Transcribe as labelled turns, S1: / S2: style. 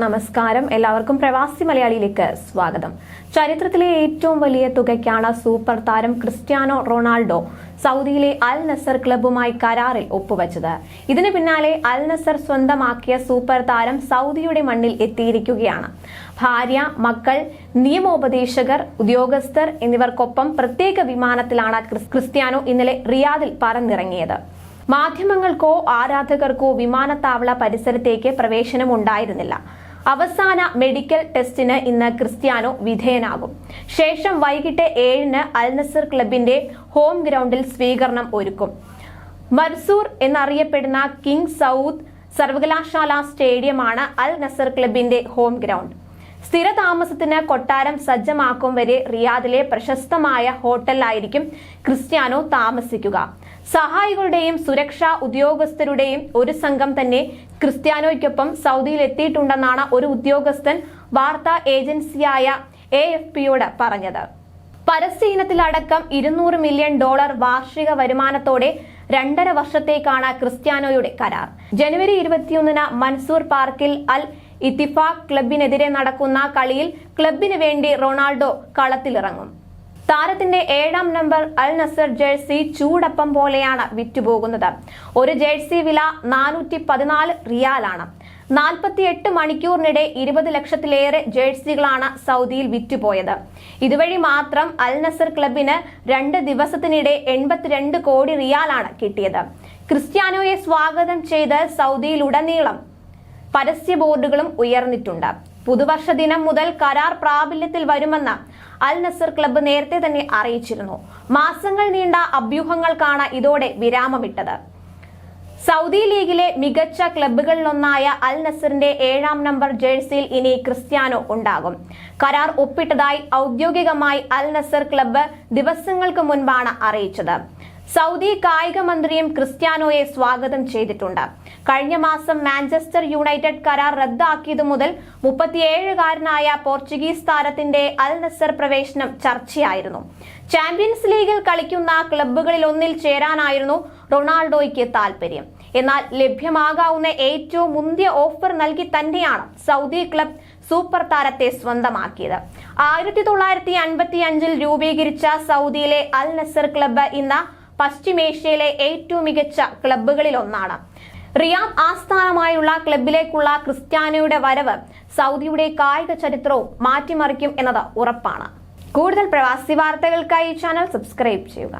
S1: നമസ്കാരം. എല്ലാവർക്കും പ്രവാസി മലയാളിയിലേക്ക് സ്വാഗതം. ചരിത്രത്തിലെ ഏറ്റവും വലിയ തുകയ്ക്കാണ് സൂപ്പർ താരം ക്രിസ്ത്യാനോ റൊണാൾഡോ സൗദിയിലെ അൽ നസർ ക്ലബ്ബുമായി കരാറിൽ ഒപ്പുവച്ചത്. ഇതിന് പിന്നാലെ അൽ നസർ സ്വന്തമാക്കിയ സൂപ്പർ താരം സൗദിയുടെ മണ്ണിൽ എത്തിയിരിക്കുകയാണ്. ഭാര്യ മക്കൾ നിയമോപദേശകർ ഉദ്യോഗസ്ഥർ എന്നിവർക്കൊപ്പം പ്രത്യേക വിമാനത്തിലാണ് ക്രിസ്- ക്രിസ്ത്യാനോ ഇന്നലെ റിയാദിൽ പറന്നിറങ്ങിയത്. മാധ്യമങ്ങൾക്കോ ആരാധകർക്കോ വിമാനത്താവള പരിസരത്തേക്ക് പ്രവേശനം ഉണ്ടായിരുന്നില്ല അവസാന മെഡിക്കൽ ടെസ്റ്റിന് ഇന്ന് ക്രിസ്ത്യാനോ വിധേയനാകും. ശേഷം വൈകിട്ട് ഏഴിന് അൽ നസർ ക്ലബിന്റെ ഹോം ഗ്രൗണ്ടിൽ സ്വീകരണം ഒരുക്കും. മർസൂർ എന്നറിയപ്പെടുന്ന കിങ് സൗദ് സർവകലാശാല സ്റ്റേഡിയമാണ് അൽ നസർ ക്ലബിന്റെ ഹോം ഗ്രൗണ്ട്. സ്ഥിരതാമസത്തിന് കൊട്ടാരം സജ്ജമാക്കും വരെ റിയാദിലെ പ്രശസ്തമായ ഹോട്ടലിലായിരിക്കും ക്രിസ്ത്യാനോ താമസിക്കുക. സഹായികളുടെയും സുരക്ഷാ ഉദ്യോഗസ്ഥരുടെയും ഒരു സംഘം തന്നെ ക്രിസ്ത്യാനോയ്ക്കൊപ്പം സൗദിയിൽ എത്തിയിട്ടുണ്ടെന്നാണ് ഒരു ഉദ്യോഗസ്ഥൻ വാർത്താ ഏജൻസിയായ എ എഫ് പിയോട് പറഞ്ഞത്. പരസ്യ ഇനത്തിലടക്കം ഇരുന്നൂറ് മില്യൺ ഡോളർ വാർഷിക വരുമാനത്തോടെ രണ്ടര വർഷത്തേക്കാണ് ക്രിസ്ത്യാനോയുടെ കരാർ. ജനുവരി ഇരുപത്തിയൊന്നിന് മൻസൂർ പാർക്കിൽ അൽ ഇത്തിഫാഖ് ക്ലബിനെതിരെ നടക്കുന്ന കളിയിൽ ക്ലബിന് വേണ്ടി റൊണാൾഡോ കളത്തിലിറങ്ങും. താരത്തിന്റെ ഏഴാം നമ്പർ അൽ നസർ ജേഴ്സി ചൂടപ്പം പോലെയാണ് വിറ്റുപോകുന്നത്. ഒരു ജേഴ്സി വില നാനൂറ്റി പതിനാല് റിയാലാണ്. നാൽപ്പത്തിയെട്ട് മണിക്കൂറിനിടെ ഇരുപത് ലക്ഷത്തിലേറെ ജേഴ്സികളാണ് സൗദിയിൽ വിറ്റുപോയത്. ഇതുവഴി മാത്രം അൽ നസർ ക്ലബിന് രണ്ട് ദിവസത്തിനിടെ എൺപത്തിരണ്ട് കോടി റിയാലാണ് കിട്ടിയത്. ക്രിസ്ത്യാനോയെ സ്വാഗതം ചെയ്ത് സൗദിയിൽ ഉടനീളം പരസ്യ ബോർഡുകളും ഉയർന്നിട്ടുണ്ട്. പുതുവർഷ ദിനം മുതൽ കരാർ പ്രാബല്യത്തിൽ വരുമെന്ന് അൽ നസർ ക്ലബ്ബ് നേരത്തെ തന്നെ അറിയിച്ചിരുന്നു. മാസങ്ങൾ നീണ്ട അഭ്യൂഹങ്ങൾക്കാണ് ഇതോടെ വിരാമമിട്ടത്. സൗദി ലീഗിലെ മികച്ച ക്ലബ്ബുകളിലൊന്നായ അൽ നസറിന്റെ ഏഴാം നമ്പർ ജേഴ്സിയിൽ ഇനി ക്രിസ്ത്യാനോ ഉണ്ടാകും. കരാർ ഒപ്പിട്ടതായി ഔദ്യോഗികമായി അൽ നസർ ക്ലബ്ബ് ദിവസങ്ങൾക്ക് മുൻപാണ് അറിയിച്ചത്. സൗദി കായിക മന്ത്രിയും ക്രിസ്ത്യാനോയെ സ്വാഗതം ചെയ്തിട്ടുണ്ട്. കഴിഞ്ഞ മാസം മാഞ്ചസ്റ്റർ യുണൈറ്റഡ് കരാർ റദ്ദാക്കിയതു മുതൽ മുപ്പത്തിയേഴുകാരനായ പോർച്ചുഗീസ് താരത്തിന്റെ അൽ നസർ പ്രവേശനം ചർച്ചയായിരുന്നു. ചാമ്പ്യൻസ് ലീഗിൽ കളിക്കുന്ന ക്ലബ്ബുകളിൽ ഒന്നിൽ ചേരാനായിരുന്നു റൊണാൾഡോയ്ക്ക് താൽപര്യം. എന്നാൽ ലഭ്യമാകാവുന്ന ഏറ്റവും മുന്തിയ ഓഫർ നൽകി തന്നെയാണ് സൗദി ക്ലബ് സൂപ്പർ താരത്തെ സ്വന്തമാക്കിയത്. ആയിരത്തി തൊള്ളായിരത്തി അൻപത്തി അഞ്ചിൽ രൂപീകരിച്ച സൗദിയിലെ അൽ നസർ ക്ലബ്ബ് ഇന്ന് പശ്ചിമേഷ്യയിലെ ഏറ്റവും മികച്ച ക്ലബ്ബുകളിൽ ഒന്നാണ് റിയാദ് ആസ്ഥാനമായുള്ള ക്ലബിലേക്കുള്ള ക്രിസ്ത്യാനോയുടെ വരവ് സൗദിയുടെ കായിക ചരിത്രവും മാറ്റിമറിക്കും എന്നത് ഉറപ്പാണ്. കൂടുതൽ പ്രവാസി വാർത്തകൾക്കായി ചാനൽ സബ്സ്ക്രൈബ് ചെയ്യുക.